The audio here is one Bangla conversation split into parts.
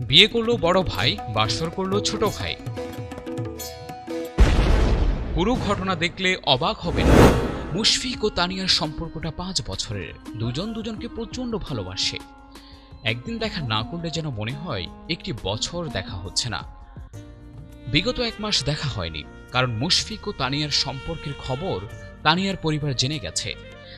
বিয়ে করল বড় ভাই, বাসর করল ছোট ভাই। পুরো ঘটনা দেখলে অবাক হবেন। মুশফিক ও তানিয়ার সম্পর্কটা পাঁচ বছরের। দুজন দুজনকে প্রচণ্ড ভালোবাসে। একদিন দেখা না করলে যেন মনে হয় একটি বছর দেখা হচ্ছে না। বিগত এক মাস দেখা হয়নি, কারণ মুশফিক ও তানিয়ার সম্পর্কের খবর তানিয়ার পরিবার জেনে গেছে।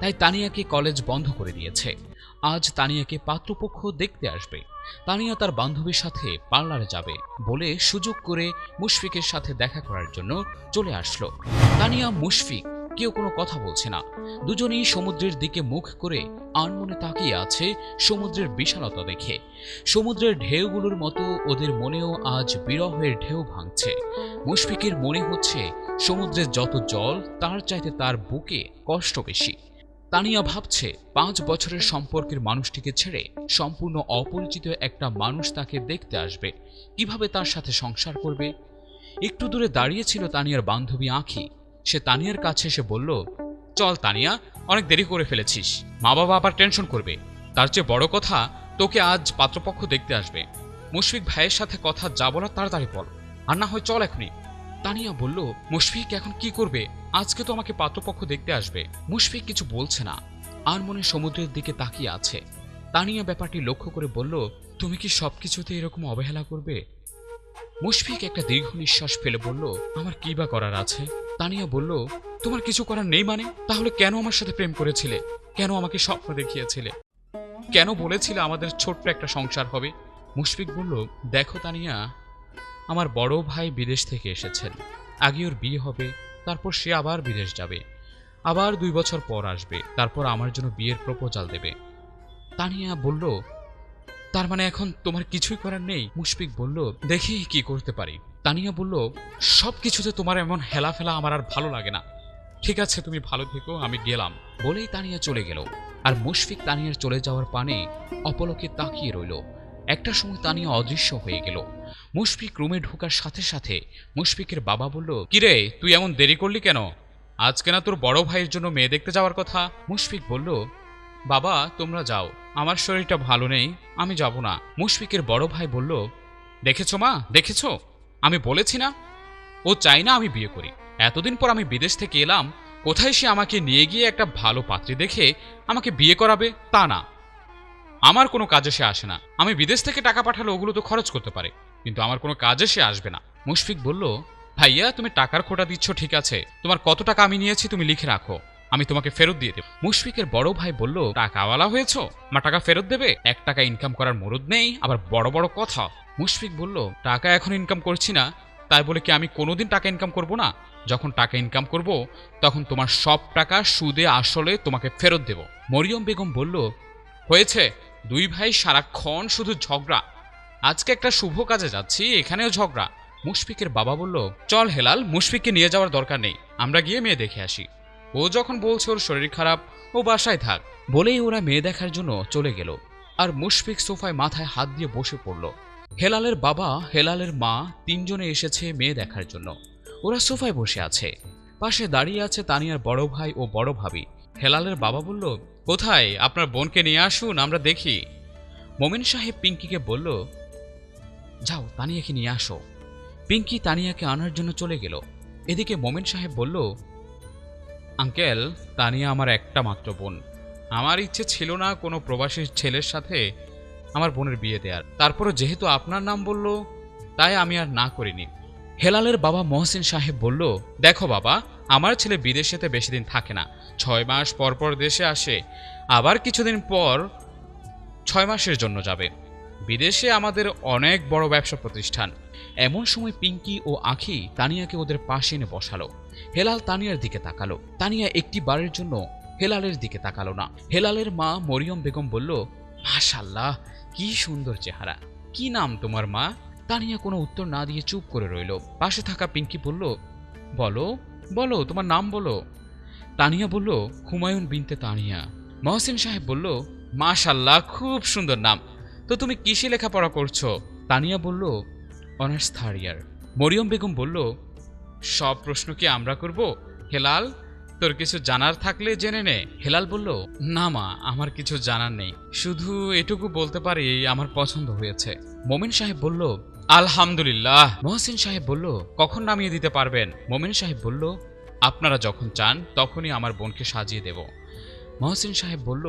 তাই তানিয়াকে কলেজ বন্ধ করে দিয়েছে। আজ তানিয়াকে পাত্রপক্ষ দেখতে আসবে। তানিয়া তার বান্ধবীর সাথে পার্লারে যাবে বলে সুযোগ করে মুশফিকের সাথে দেখা করার জন্য চলে আসলো। তানিয়া, মুশফিক, কেউ কোনো কথা বলছে না। দুজনেই সমুদ্রের দিকে মুখ করে আনমনে তাকিয়ে আছে সমুদ্রের বিশালতা দেখে। সমুদ্রের ঢেউগুলোর মতো ওদের মনেও আজ বিরহের ঢেউ ভাঙছে। মুশফিকের মনে হচ্ছে, সমুদ্রের যত জল, তার চাইতে তার বুকে কষ্ট বেশি। তানিয়া ভাবছে, পাঁচ বছরের সম্পর্কের মানুষটিকে ছেড়ে সম্পূর্ণ অপরিচিত একটা মানুষ তাকে দেখতে আসবে। কীভাবে তার সাথে সংসার করবে? একটু দূরে দাঁড়িয়েছিল তানিয়ার বান্ধবী আঁখি। সে তানিয়ার কাছে এসে বলল, চল তানিয়া, অনেক দেরি করে ফেলেছিস। মা বাবা আবার টেনশন করবে। তার চেয়ে বড় কথা, তোকে আজ পাত্রপক্ষ দেখতে আসবে। মুশফিক ভাইয়ের সাথে কথা যা বলার তাড়াতাড়ি বল। আর না হয় চল এখনই। তানিয়া বলল, মুশফিক এখন কি করবে? আজকে তো আমাকে পাত্রপক্ষ দেখতে আসবে। মুশফিক কিছু বলছে না। আর মনে সমুদ্রের দিকে তাকিয়ে আছে। তানিয়া ব্যাপারটি লক্ষ্য করে বলল, তুমি কি সবকিছুতে এরকম অবহেলা করবে? মুশফিক একটা দীর্ঘ নিঃশ্বাস ফেলে বলল, আমার কি বা করার আছে? তানিয়া বলল, তোমার কিছু করার নেই মানে? তাহলে কেন আমার সাথে প্রেম করেছিলে? কেন আমাকে স্বপ্ন দেখিয়েছিলে? কেন বলেছিলে আমাদের ছোট্ট একটা সংসার হবে? মুশফিক বলল, দেখো তানিয়া আমার বড় ভাই বিদেশ থেকে এসেছেন। আগে ওর বিয়ে হবে, তারপর সে আবার বিদেশ যাবে। আবার দুই বছর পর আসবে, তারপর আমার জন্য বিয়ের প্রপোজাল দেবে। তানিয়া বলল, তার মানে এখন তোমার কিছুই করার নেই? মুশফিক বলল, দেখি কি করতে পারি। তানিয়া বলল সব কিছুতে তোমার এমন হেলা ফেলা আমার আর ভালো লাগে না। ঠিক আছে, তুমি ভালো থেকো, আমি গেলাম। বলেই তানিয়া চলে গেল। আর মুশফিক তানিয়ার চলে যাওয়ার পানে অপলকে তাকিয়ে রইল। একটা সময় তানিয়া অদৃশ্য হয়ে গেল। মুশফিক রুমে ঢোকার সাথে সাথে মুশফিকের বাবা বলল, কিরে, তুই এমন দেরি করলি কেন? আজকে না তোর বড় ভাইয়ের জন্য মেয়ে দেখতে যাওয়ার কথা? মুশফিক বলল, বাবা, তোমরা যাও, আমার শরীরটা ভালো নেই, আমি যাব না। মুশফিকের বড় ভাই বলল, দেখেছ মা, দেখেছ? আমি বলেছি না। ও চাই না আমি বিয়ে করি। এতদিন পর আমি বিদেশ থেকে এলাম, কোথায় সে আমাকে নিয়ে গিয়ে একটা ভালো পাত্রী দেখে আমাকে বিয়ে করাবে তা না। আমার কোনো কাজে সে আসে না। আমি বিদেশ থেকে টাকা পাঠালে ওগুলো তো খরচ করতে পারে। কিন্তু আমার কোনো কাজে সে আসবে না। মুশফিক বলল, ভাইয়া, তুমি টাকার খোটা দিচ্ছ, ঠিক আছে। তোমার কত টাকা আমি নিয়েছি, তুমি লিখে রাখো। আমি তোমাকে ফেরত দিয়ে দেব। মুশফিকের বড় ভাই বলল, টাকাওয়ালা হয়েছ? মা টাকা ফেরত দেবে? এক টাকা ইনকাম করার মরদ নেই, আবার বড় বড় কথা। মুশফিক বলল, টাকা এখন ইনকাম করছি না, তাই বলে কি আমি কোনোদিন টাকা ইনকাম করব না? যখন টাকা ইনকাম করব, তখন তোমার সব টাকা সুদে, আসলে তোমাকে ফেরত দেব। মরিয়ম বেগম বলল, হয়েছে। দুই ভাই সারাক্ষণ শুধু ঝগড়া আজকে একটা শুভ কাজে যাচ্ছি, এখানেও ঝগড়া। মুশফিকের বাবা বলল, চল হেলাল, মুশফিককে নিয়ে যাওয়ার দরকার নেই, আমরা গিয়ে মেয়ে দেখে আসি। ও যখন বলছে ওর শরীর খারাপ, ও বাসায় থাক। বলেই ওরা মেয়ে দেখার জন্য চলে গেল। আর মুশফিক সোফায় মাথায় হাত দিয়ে বসে পড়ল। হেলালের বাবা, হেলালের মা তিনজনে এসেছে মেয়ে দেখার জন্য। ওরা সোফায় বসে আছে। পাশে দাঁড়িয়ে আছে তানিয়ার বড় ভাই ও বড় ভাবি। হেলালের বাবা বলল, কোথায়? আপনার বোনকে নিয়ে আসুন, আমরা দেখি। মোমেন সাহেব পিঙ্কিকে বলল যাও, তানিয়াকে নিয়ে আসো। পিঙ্কি তানিয়াকে আনার জন্য চলে গেল। এদিকে মোমেন সাহেব বলল, আঙ্কেল, তানিয়া আমার একটা মাত্র বোন। আমার ইচ্ছে ছিল না কোনো প্রবাসী ছেলের সাথে আমার বোনের বিয়ে দেওয়ার তারপরে যেহেতু আপনার নাম বলল, তাই আমি আর না করিনি। হেলালের বাবা মহসিন সাহেব বলল, দেখো বাবা, আমার ছেলে বিদেশেতে বেশি দিন থাকে না। ছয় মাস পর পর দেশে আসে, আবার কিছুদিন পর ছয় মাসের জন্য যাবে। বিদেশে আমাদের অনেক বড় ব্যবসা প্রতিষ্ঠান। এমন সময় পিঙ্কি ও আখি তানিয়াকে ওদের পাশে এনে বসালো। হেলাল তানিয়ার দিকে তাকালো। তানিয়া একটি বারের জন্য হেলালের দিকে তাকালো না। হেলালের মা মরিয়ম বেগম বলল মাশাল্লাহ কি সুন্দর চেহারা। কি নাম তোমার মা? তানিয়া কোনো উত্তর না দিয়ে চুপ করে রইল। পাশে থাকা পিঙ্কি বলল, বলো বলো, তোমার নাম বলো। তানিয়া বলল, হুমায়ুন বিনতে তানিয়া। মহসিন সাহেব বলল মাশাল্লাহ খুব সুন্দর নাম। তো তুমি কিসে লেখাপড়া করছ? তানিয়া বলল, honours third year Mariam Begum বলল, সব প্রশ্ন কি আমরা করব? হেলাল, তোর কিছু জানার থাকলে জেনে নে। হেলাল বলল, না মা, আমার কিছু জানার নেই। শুধু এটুকু বলতে পারি, আমার পছন্দ হয়েছে। মোমিন সাহেব বলল, আলহামদুলিল্লাহ। মহসিন সাহেব বলল, কখন নামিয়ে দিতে পারবেন? মোমিন সাহেব বলল, আপনারা যখন চান, তখনই আমার বোনকে সাজিয়ে দেব। মহসিন সাহেব বলল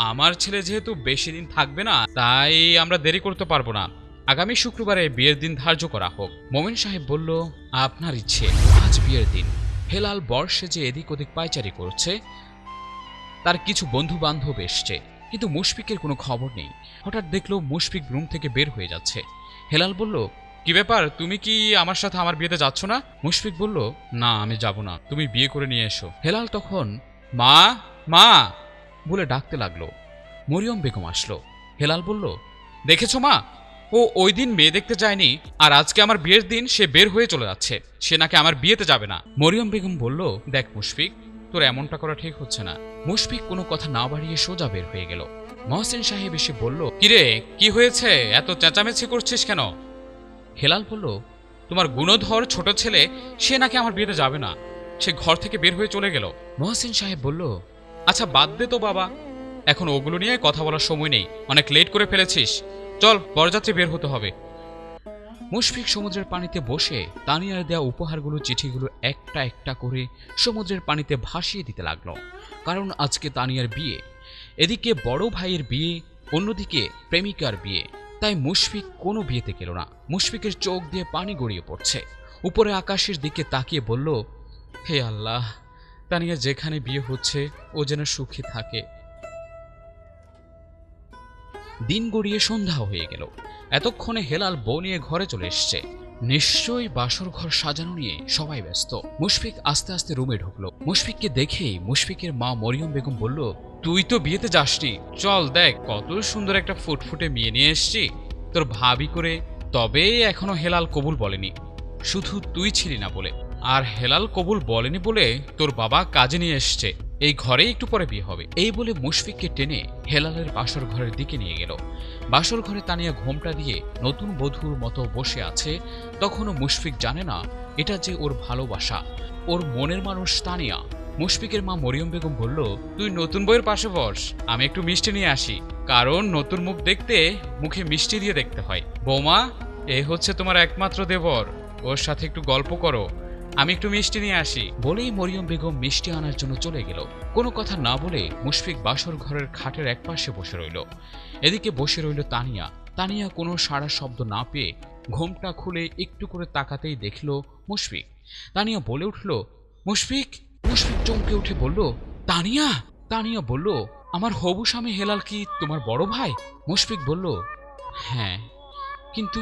আমার ছেলে যেহেতু বেশি দিন থাকবে না, তাই আমরা দেরি করতে পারব না। আগামী শুক্রবারে বিয়ের দিন ধার্য করা হোক। মোমিন সাহেব বলল, আপনার ইচ্ছে, আজ বিয়ের দিন। হেলাল বর্ষে যে এদিক ওদিক পায়চারি করছে, তার কিছু বন্ধু বান্ধব এসছে। কিন্তু মুশফিকের কোনো খবর নেই। হঠাৎ দেখল মুশফিক রুম থেকে বের হয়ে যাচ্ছে। হেলাল বলল, কি ব্যাপার? তুমি কি আমার সাথে আমার বিয়েতে যাচ্ছ না? মুশফিক বলল, না, আমি যাব না। তুমি বিয়ে করে নিয়ে এসো। হেলাল তখন, মা মা বলে ডাকতে লাগল। মরিয়ম বেগম আসলো। হেলাল বলল, দেখেছ মা? ও ওই দিন মেয়ে দেখতে যায়নি, আর আজকে আমার বিয়ের দিন সে বের হয়ে চলে যাচ্ছে। সে নাকি আমার বিয়েতে যাবে না। মরিয়ম বেগম বলল, দেখ মুশফিক, তোর এমনটা করা ঠিক হচ্ছে না। মুশফিক কোনো কথা না বাড়িয়ে সোজা বের হয়ে গেল। মহসেন সাহেব এসে বলল, কিরে, কি হয়েছে? এত চেঁচামেচি করছিস কেন? হেলাল বলল, তোমার গুণধর ছোট ছেলে, সে নাকি আমার বিয়েতে যাবে না। সে ঘর থেকে বের হয়ে চলে গেল। মহসেন সাহেব বলল আচ্ছা বাদ দে তো বাবা। এখন ওগুলো নিয়ে কথা বলার সময় নেই। অনেক লেট করে ফেলেছিস। চল, বরযাত্রী বের হতে হবে। মুশফিক সমুদ্রের পানিতে বসে তানিয়ার দেওয়া উপহারগুলো, চিঠিগুলো একটা একটা করে সমুদ্রের পানিতে ভাসিয়ে দিতে লাগল। কারণ আজকে তানিয়ার বিয়ে। এদিকে বড় ভাইয়ের বিয়ে, অন্যদিকে প্রেমিকার বিয়ে। তাই মুশফিক কোনো বিয়েতে গেল না। মুশফিকের চোখ দিয়ে পানি গড়িয়ে পড়ছে। উপরে আকাশের দিকে তাকিয়ে বলল, হে আল্লাহ তানিয়া যেখানে বিয়ে হচ্ছে, ও যেন সুখী থাকে। দিন গড়িয়ে সন্ধ্যা হয়ে গেল। এতক্ষণে হেলাল বউ নিয়ে ঘরে চলে এসছে। নিশ্চয়ই বাসর ঘর সাজানো নিয়ে সবাই ব্যস্ত। মুশফিক আস্তে আস্তে রুমে ঢুকলো। মুশফিককে দেখেই মুশফিকের মা মরিয়ম বেগম বলল, তুই তো বিয়েতে যাসনি। চল দেখ, কত সুন্দর একটা ফুটফুটে মেয়ে নিয়ে এসছি। তোর ভাবি করে তবে এখনও হেলাল কবুল বলেনি। শুধু তুই ছিলি না বলে। আর হেলাল কবুল বলেনি বলে তোর বাবা কাজে নিয়ে এসছে। এই ঘরে একটু পরে বিয়ে হবে। এই বলে মুশফিককে টেনে হেলালের বাসর ঘরের দিকে নিয়ে গেল। বাসর ঘরে তানিয়া ঘোমটা দিয়ে নতুন বধূর মতো বসে আছে। তখনও মুশফিক জানে না, এটা যে ওর ভালোবাসা। ওর মনের মানুষ তানিয়া। মুশফিকের মা মরিয়ম বেগম বলল, তুই নতুন বইয়ের পাশে বস। আমি একটু মিষ্টি নিয়ে আসি। কারণ নতুন মুখ দেখতে মুখে মিষ্টি দিয়ে দেখতে হয়। বৌমা, এ হচ্ছে তোমার একমাত্র দেবর। ওর সাথে একটু গল্প করো। আমি একটু মিষ্টি নিয়ে আসি। বলেই মরিয়ম বেগম মিষ্টি আনার জন্য চলে গেল। কোনো কথা না বলে মুশফিক বাসর ঘরের খাটের একপাশে বসে রইল। এদিকে বসে রইল তানিয়া। তানিয়া কোনো সাড়া শব্দ না পেয়ে ঘোমটা খুলে একটু করে তাকাতেই দেখল মুশফিক। তানিয়া বলে উঠল, মুশফিক? মুশফিক চমকে উঠে বলল, তানিয়া? তানিয়া বলল, আমার হবু স্বামী হেলাল কি তোমার বড় ভাই? মুশফিক বলল হ্যাঁ। কিন্তু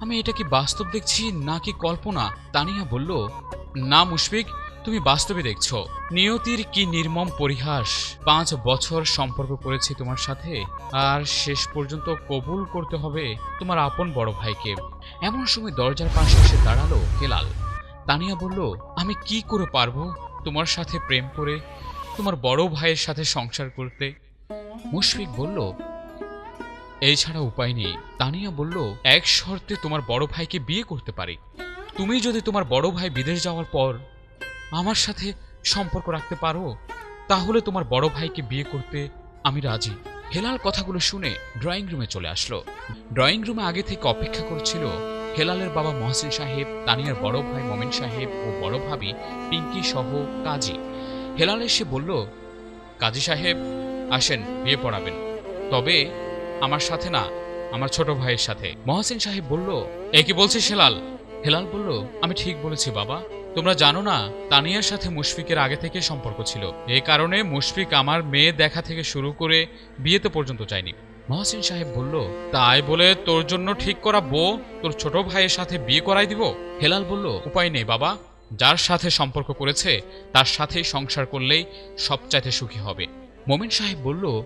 আমি এটা কি বাস্তব দেখছি নাকি কল্পনা? তানিয়া বলল, না মুশফিক, তুমি বাস্তবে দেখছ। নিয়তির কি নির্মম পরিহাস? পাঁচ বছর সম্পর্ক করেছি তোমার সাথে, আর শেষ পর্যন্ত কবুল করতে হবে তোমার আপন বড় ভাইকে। এমন সময় দরজার পাশে এসে দাঁড়াল হেলাল। তানিয়া বলল, আমি কি করে পারব তোমার সাথে প্রেম করে, তোমার বড় ভাইয়ের সাথে সংসার করতে? মুশফিক বলল এই ছাড়া উপায় নেই। তানিয়া বলল, এক শর্তে তোমার বড় ভাইকে বিয়ে করতে পারি। তুমি যদি তোমার বড় ভাই বিদেশ যাওয়ার পর আমার সাথে সম্পর্ক রাখতে পারো, তাহলে তোমার বড় ভাইকে বিয়ে করতে আমি রাজি। হেলাল কথাগুলো শুনে ড্রয়িং রুমে চলে আসলো। ড্রয়িং রুমে আগে থেকে অপেক্ষা করছিল হেলালের বাবা মহসিন সাহেব, তানিয়ার বড় ভাই মমিন সাহেব ও বড় ভাবি পিঙ্কি সহ কাজী। হেলাল এসে বলল, কাজী সাহেব, আসেন, বিয়ে পড়াবেন। তবে আমার সাথে না আমার ছোট ভাইয়ের সাথে। মহসিন সাহেব বলল এ কি বলছিস হেলাল? হেলাল বলল আমি ঠিক বলেছি বাবা। তোমরা জানো না তানিয়ার সাথে মুশফিকের আগে থেকে সম্পর্ক ছিল। এই কারণে মুশফিক আমার মেয়ে দেখা থেকে শুরু করে বিয়েতে পর্যন্ত চায়নি মহসিন সাহেব বলল তাই বলে তোর জন্য ঠিক করা বউ তোর ছোট ভাইয়ের সাথে বিয়ে করাই দিব? হেলাল বলল উপায় নেই বাবা। যার সাথে সম্পর্ক করেছে তার সাথেই সংসার করলেই সবচাইতে সুখী হবে। মোমিন সাহেব বলল "উম,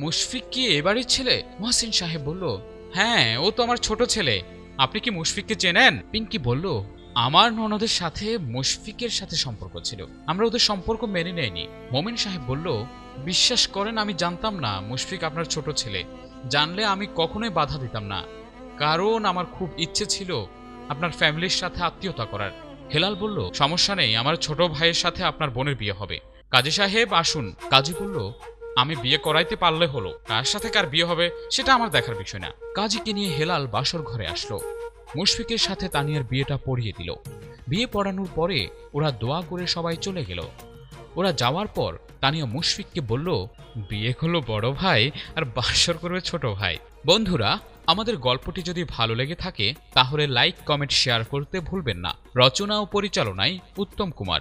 মুশফিক কি এবারের ছেলে? মহসিন সাহেব বলল হ্যাঁ ও তো আমার ছোট ছেলে। আপনি কি মুশফিককে চেনেন? পিঙ্কি বলল, আমার ননদের সাথে মুশফিকের সাথে সম্পর্ক ছিল। আমরা ওদের সম্পর্ক মেনে নেয়নি। মোমিন সাহেব বলল, বিশ্বাস করেন, আমি জানতাম না মুশফিক আপনার ছোট ছেলে। জানলে আমি কখনোই বাধা দিতাম না। কারণ আমার খুব ইচ্ছে ছিল আপনার ফ্যামিলির সাথে আত্মীয়তা করার। হেলাল বলল, সমস্যা নেই, আমার ছোট ভাইয়ের সাথে আপনার বোনের বিয়ে হবে। কাজী সাহেব, আসুন। কাজী বলল আমি বিয়ে করাইতে পারলে হলো, কার সাথে কার বিয়ে হবে সেটা আমার দেখার বিষয় না। কাজীকে নিয়ে হেলাল বাসর ঘরে আসলো। মুশফিকের সাথে তানিয়ার বিয়েটা পড়িয়ে দিল। বিয়ে পড়ানোর পরে ওরা দোয়া করে সবাই চলে গেল। ওরা যাওয়ার পর তানিয়া মুশফিককে বলল, বিয়ে হলো বড় ভাই আর বাসর করবে ছোট ভাই। বন্ধুরা, আমাদের গল্পটি যদি ভালো লেগে থাকে, তাহলে লাইক, কমেন্ট, শেয়ার করতে ভুলবেন না। রচনা ও পরিচালনায় উত্তম কুমার।